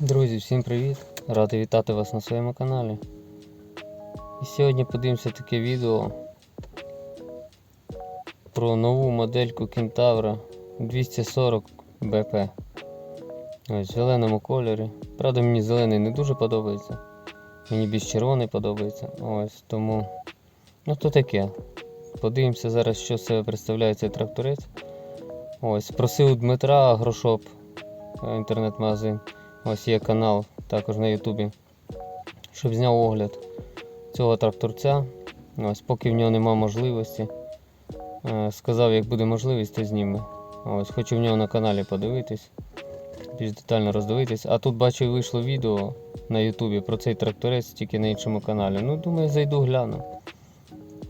Друзі, всім привіт! Радий вітати вас на своєму каналі. І сьогодні подивимося таке відео про нову модельку Kentaura 240 BP. Ось в зеленому кольорі. Правда, мені зелений не дуже подобається. Мені більш червоний подобається. Ось тому. Ну то таке. Подивимося зараз, що себе представляє цей тракторець. Ось, просив Дмитра Грошоп, е, інтернет-магазин. Ось є канал також на Ютубі, щоб зняв огляд цього тракторця. Ось, поки в нього нема можливості. Е, Сказав, як буде можливість, то зніме. Ось, хочу в нього на каналі подивитись, більш детально роздивитись. А тут бачу, вийшло відео на Ютубі про цей тракторець, тільки на іншому каналі. Ну, думаю, зайду гляну.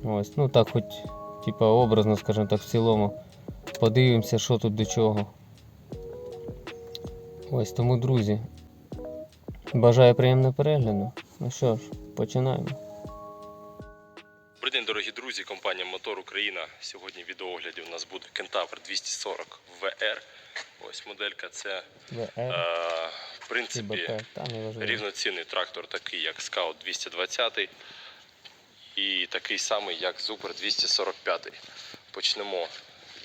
Ось, ну так, хоч, типа, образно, скажімо так, в цілому. Подивимося, що тут до чого. Ось тому, друзі. Бажаю приємного перегляду. Ну що ж, починаємо. Добрий день, дорогі друзі, компанія Мотор Україна. Сьогодні в відеоогляді у нас буде Кентавр 240 VR. Ось моделька. Це, е, VR, в принципі, БП, та не важливо. рівноцінний трактор, такий як Scout 220 і такий самий, як Super 245. Почнемо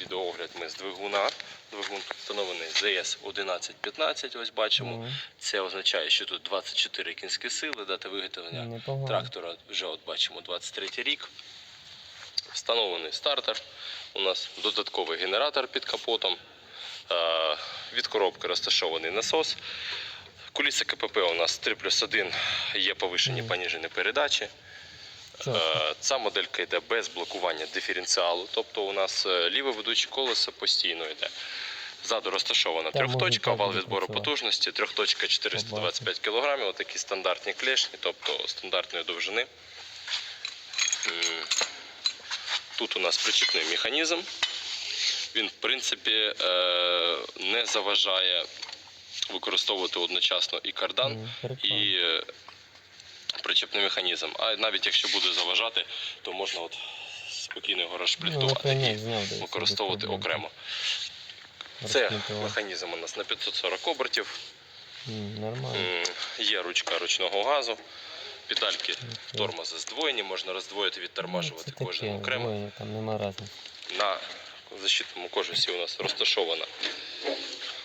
відеоогляд ми з двигуна. Двигун встановлений ZS 1115. Ось бачимо. Мгм. Це означає, що тут 24 кінські сили, дата виготовлення Непогано. трактора вже от бачимо 23 рік. Встановлений стартер. У нас додатковий генератор під капотом. Е, Від коробки розташований насос. Куліса КПП у нас 3 плюс 1, є повишені поніжені передачі. Е, Ця моделька йде без блокування диференціалу, тобто у нас е, ліве ведуче колесо постійно йде. Ззаду розташована трьохточка, вал відбору потужності, трьохточка 425 кг, отакі стандартні клешні, тобто стандартної довжини. Тут у нас причіпний механізм. Він, в принципі, е, не заважає використовувати одночасно і кардан, і причепний механізм. А навіть якщо буде заважати, то можна от спокійно його Ну, і використовувати окремо. Це механізм у нас на 540 обертів. Нормально. Є ручка ручного газу, педальки Окей. тормоза здвоєні, можна роздвоїти, відтормажувати Ну, кожен окремо. там нема. На защитному кожусі у нас розташована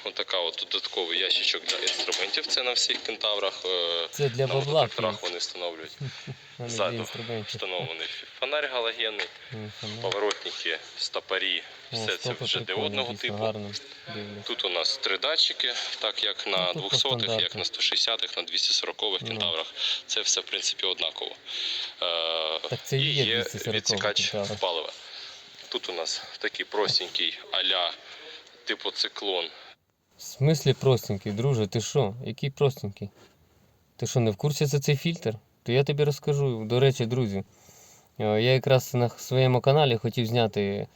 отака от додатковий ящичок для інструментів. Це на всіх кентаврах. е, Це для на бабла. мототракторах вони встановлюють. Ззаду встановлений фонарь галогенний, поворотники, стопорі, О, все це вже диодного типу. Тут у нас три датчики, так як на Ну, 200-х, як на 160-х, на 240-х Ну. кентаврах. Це все в принципі однаково. Е, і є є 240-й відсікач палива. Тут у нас такий простенький аля типу циклон. В смислі простенький, друже, ти що? Який простенький? Ти що, не в курсі за цей фільтр? То я тобі розкажу. До речі, друзі, е, я якраз на своєму каналі хотів зняти,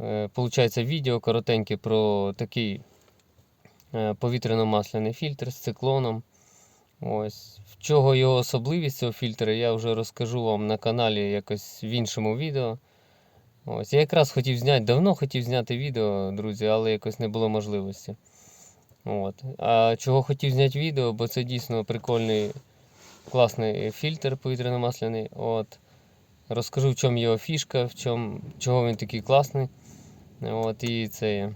е, получається, відео коротеньке про такий е, повітряно-масляний фільтр з циклоном. Ось. В чого його особливість цього фільтра, я вже розкажу вам на каналі якось в іншому відео. Ось. Я якраз хотів зняти, давно хотів зняти відео, друзі, але якось не було можливості. От. А чого хотів зняти відео, бо це дійсно прикольний, класний фільтр повітряно-масляний. От. Розкажу, в чому його фішка, в чому, чого він такий класний. От, і, це,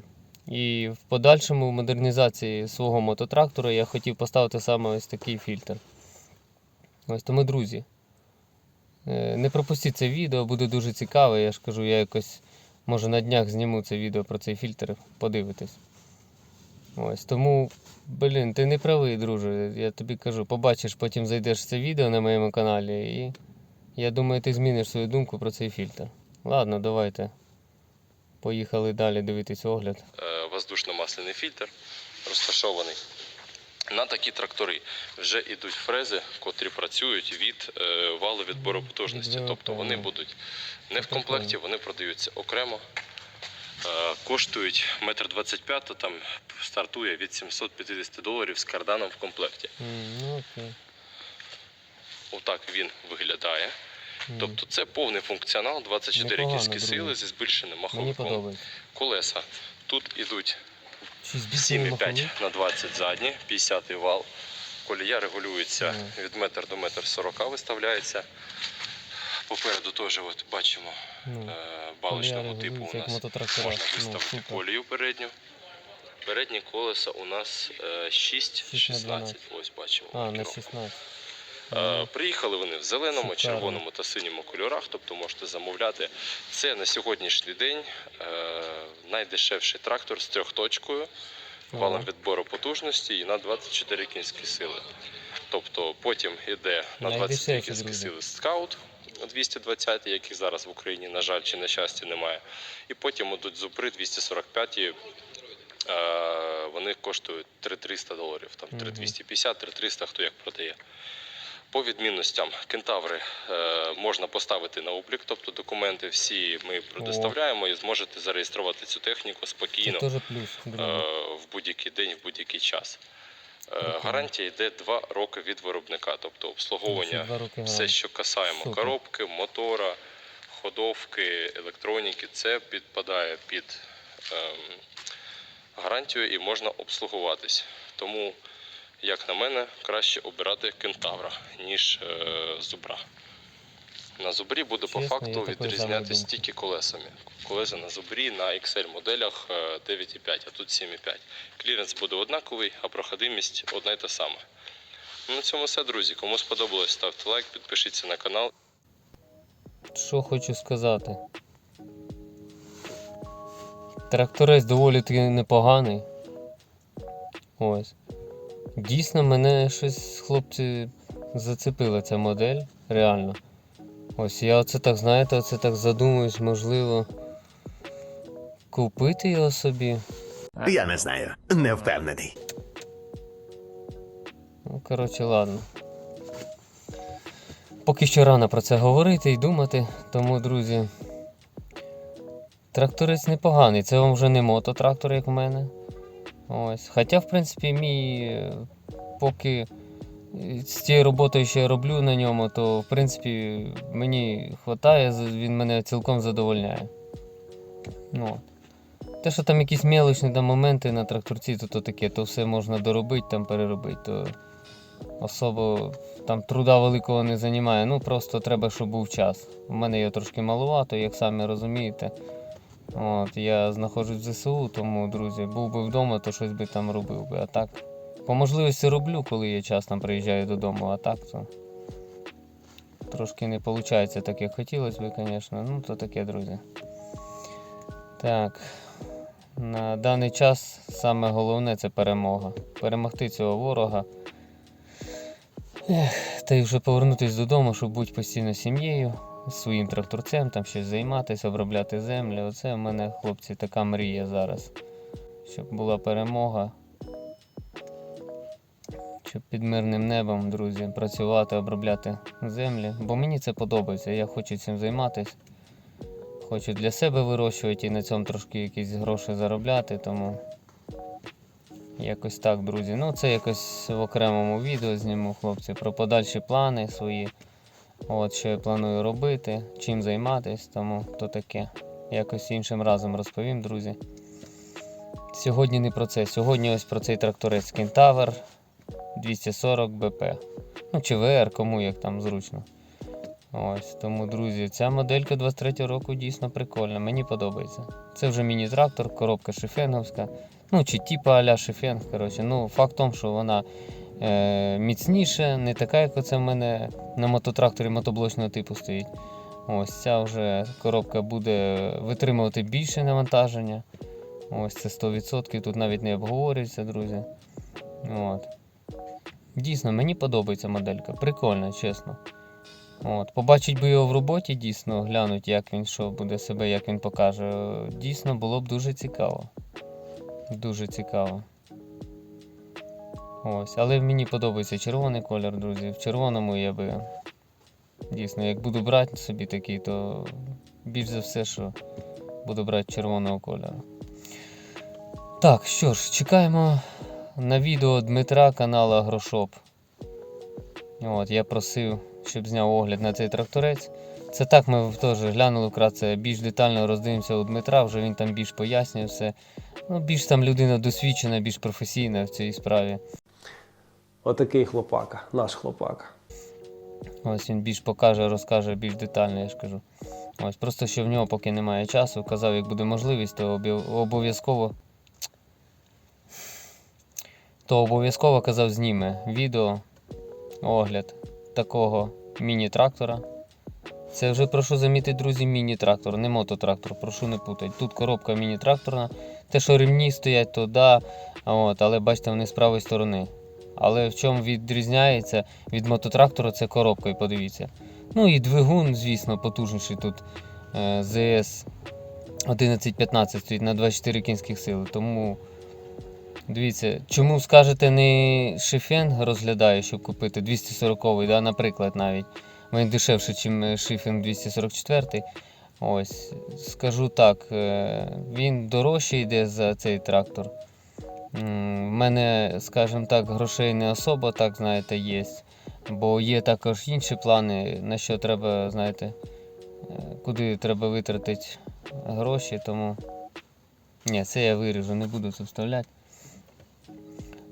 і в подальшому модернізації свого мототрактора я хотів поставити саме ось такий фільтр. Ось тому, друзі. е, Не пропустіть це відео, буде дуже цікаве. Я ж кажу, я якось може на днях зніму це відео про цей фільтр, подивитись. Ось тому, блін, ти не правий, друже. Я тобі кажу, побачиш, потім зайдеш в це відео на моєму каналі, і я думаю, ти зміниш свою думку про цей фільтр. Ладно, давайте. Поїхали далі дивитись огляд. е, воздушно-масляний фільтр розташований. На такі трактори вже йдуть фрези, котрі працюють від е, валу відбору потужності. Тобто вони будуть не в комплекті, вони продаються окремо. Е, Коштують метр двадцять п'ять, то там стартує від 750 доларів з карданом в комплекті. Ну окей. Отак він виглядає. Тобто це повний функціонал, 24 Непогано, кінські друзі. сили зі збільшеним Мені маховиком. подобається. Колеса тут ідуть 7,5 на 20 задні, 50 вал. Колія регулюється від метр до метр 40 виставляється. Попереду теж от бачимо Ну, е, балочного типу у нас можна Ну, виставити супер. колію передню. Передні колеса у нас е, 6, Шість на 16. Ось бачимо. А, маркіровка. 16. Е, Приїхали вони в зеленому, Шикарно. червоному та синьому кольорах, тобто можете замовляти. Це на сьогоднішній день е, найдешевший трактор з трьохточкою, валом відбору потужності і на 24 кінські сили. Тобто потім йде на 22 Найдешевший, кінські сили скаут 220, яких зараз в Україні, на жаль, чи на щастя, немає. І потім йдуть зупри 245. Е, вони коштують 3300 доларів, там 3250, 3300, хто як продає. По відмінностям кентаври е, можна поставити на облік, тобто документи всі ми предоставляємо і зможете зареєструвати цю техніку спокійно плюс, е, в будь-який день, в будь-який час. Е, гарантія йде 2 роки від виробника, тобто обслуговування все, що касаємо коробки, мотора, ходовки, електроніки, це підпадає під ем, гарантію і можна обслугуватись. Тому, як на мене, краще обирати кентавра, ніж е, зубра. На зубрі буде по факту відрізнятися тільки колесами. Колеса на зубрі на XL моделях е, 9,5, а тут 7,5. Кліренс буде однаковий, а проходимість одна й та сама. Ну, на цьому все, друзі. Кому сподобалось, ставте лайк, підпишіться на канал. Що хочу сказати. Тракторець доволі таки непоганий. Ось. Дійсно, мене щось, хлопці, зацепила ця модель. Реально. Ось я оце так, знаєте, оце так задумуюсь, можливо. Купити його собі. Я не знаю, не впевнений. Ну, коротше, ладно. Поки що рано про це говорити і думати, тому, друзі. Тракторець непоганий, це вам вже не мототрактор, як в мене. Ось. Хоча, в принципі, мій е, поки з тією роботою, що я роблю на ньому, то в принципі мені вистачає, він мене цілком задовольняє. Ну. Те, що там якісь мелочні там моменти на тракторці, то, то таке, то все можна доробити, там переробити, то особо там труда великого не займає. Ну просто треба, щоб був час. У мене його трошки малувато, як самі розумієте. От, я знаходжусь в ЗСУ, тому, друзі, був би вдома, то щось би там робив би. А так, по можливості роблю, коли є час, там приїжджаю додому, а так то трошки не виходить так, як хотілося б, звісно. Ну, то таке, друзі. Так. На даний час саме головне це перемога. Перемогти цього ворога. Ех, та й вже повернутися додому, щоб бути постійно сім'єю, своїм тракторцем, там щось займатися, обробляти землю. Оце в мене, хлопці, така мрія зараз. Щоб була перемога. Щоб під мирним небом, друзі, працювати, обробляти землі. Бо мені це подобається, я хочу цим займатися. Хочу для себе вирощувати і на цьому трошки якісь гроші заробляти, тому якось так, друзі. Ну, це якось в окремому відео зніму, хлопці, про подальші плани свої. От, що я планую робити, чим займатися, тому то таке. Якось іншим разом розповім, друзі. Сьогодні не про це. Сьогодні ось про цей тракторець Кентавр 240 БП. Ну, чи ВР, кому як там зручно. Ось, тому, друзі, ця моделька 23 року дійсно прикольна, мені подобається. Це вже міні-трактор, коробка шифенговська. Ну, чи типа аля шифенг, коротше. Ну, факт в тому, що вона е, міцніша, не така, як оце в мене на мототракторі мотоблочного типу стоїть. Ось ця вже коробка буде витримувати більше навантаження. Ось це 100%, тут навіть не обговорюється, друзі. От. Дійсно, мені подобається моделька. Прикольна, чесно. От, побачить би його в роботі, дійсно, глянуть, як він що буде себе, як він покаже. Дійсно, було б дуже цікаво. Дуже цікаво. Ось, але мені подобається червоний колір, друзі. В червоному я би. Дійсно, як буду брати собі такий, то більш за все, що буду брати червоного кольору. Так, що ж, чекаємо на відео Дмитра каналу Агрошоп. От, я просив, щоб зняв огляд на цей тракторець. Це так ми теж глянули вкратце, більш детально роздивимося у Дмитра, вже він там більш пояснює все. Ну, більш там людина досвідчена, більш професійна в цій справі. Отакий хлопака, наш хлопака. Ось він більш покаже, розкаже більш детально, я ж кажу. Ось просто що в нього поки немає часу. Казав, як буде можливість, то обов'язково. То обов'язково казав, зніме відео, огляд такого міні-трактора. Це вже прошу замітити, друзі, міні-трактор, не мототрактор, прошу не путати. Тут коробка міні-тракторна. Те, що ремні стоять, то да, от, але бачите, вони з правої сторони. Але в чому відрізняється від мототрактора, це коробка, і подивіться. Ну і двигун, звісно, потужніший тут е, ЗС 1115 стоїть на 24 кінських сили. Тому дивіться, чому скажете не Шифенг розглядає, щоб купити 240-й, да, наприклад, навіть. Він дешевше, ніж Шифенг 244. Ось, скажу так, е, він дорожче йде за цей трактор. В мене, скажімо так, грошей не особо, так знаєте, є. Бо є також інші плани, на що треба, знаєте, е, куди треба витратити гроші, тому. Ні, це я виріжу, не буду це вставляти.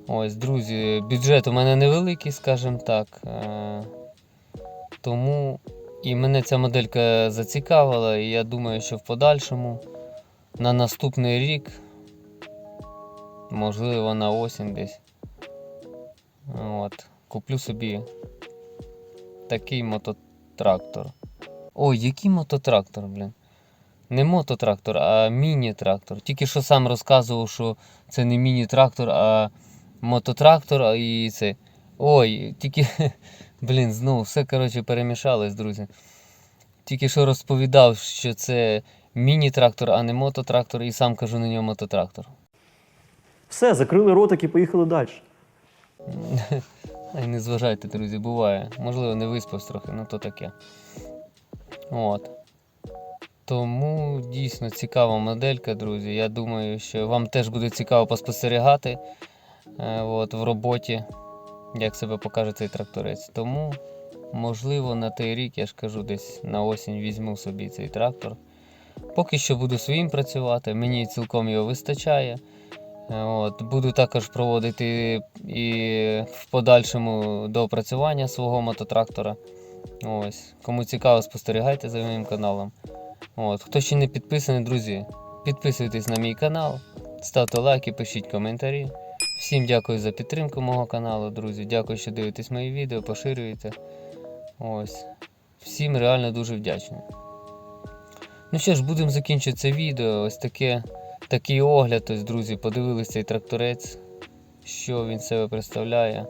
Ось, друзі, бюджет у мене невеликий, скажімо так. е, Тому і мене ця моделька зацікавила, і я думаю, що в подальшому на наступний рік можливо на осінь десь. От. Куплю собі такий мототрактор. Ой, який мототрактор, блін. Не мототрактор, а міні-трактор. Тільки що сам розказував, що це не міні-трактор, а мототрактор, і це. Ой, тільки. Блін, знову все коротше перемішалось, друзі. Тільки що розповідав, що це міні-трактор, а не мототрактор, і сам кажу на нього мототрактор. Все, закрили ротик і поїхали далі. Ай, не зважайте, друзі, буває. Можливо, не виспався трохи, ну то таке. От. Тому дійсно цікава моделька, друзі. Я думаю, що вам теж буде цікаво поспостерігати от, в роботі, як себе покаже цей тракторець. Тому, можливо, на той рік, я ж кажу, десь на осінь візьму собі цей трактор. Поки що буду своїм працювати, мені цілком його вистачає. Е, От, буду також проводити і в подальшому доопрацювання свого мототрактора. Ось. Кому цікаво, спостерігайте за моїм каналом. От. Хто ще не підписаний, друзі, підписуйтесь на мій канал, ставте лайки, пишіть коментарі. Всім дякую за підтримку мого каналу, друзі. Дякую, що дивитесь мої відео, поширюєте. Ось. Всім реально дуже вдячний. Ну що ж, будемо закінчувати це відео. Ось таке, такий огляд. Ось, друзі, подивилися цей тракторець, що він себе представляє.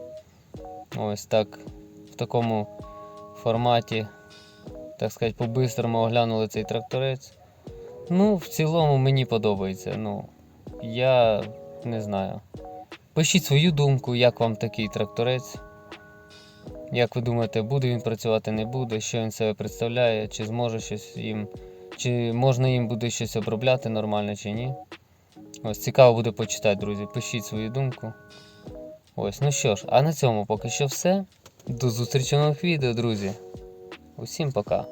Ось так, в такому форматі, так сказати, по-бистрому оглянули цей тракторець. Ну, в цілому мені подобається. Ну, я не знаю. Пишіть свою думку, як вам такий тракторець. Як ви думаєте, буде він працювати, не буде, що він себе представляє, чи зможе щось їм, чи можна їм буде щось обробляти нормально, чи ні. Ось цікаво буде почитати, друзі. Пишіть свою думку. Ось, ну що ж, а на цьому поки що все. До зустрічі в нових відео, друзі. Усім пока.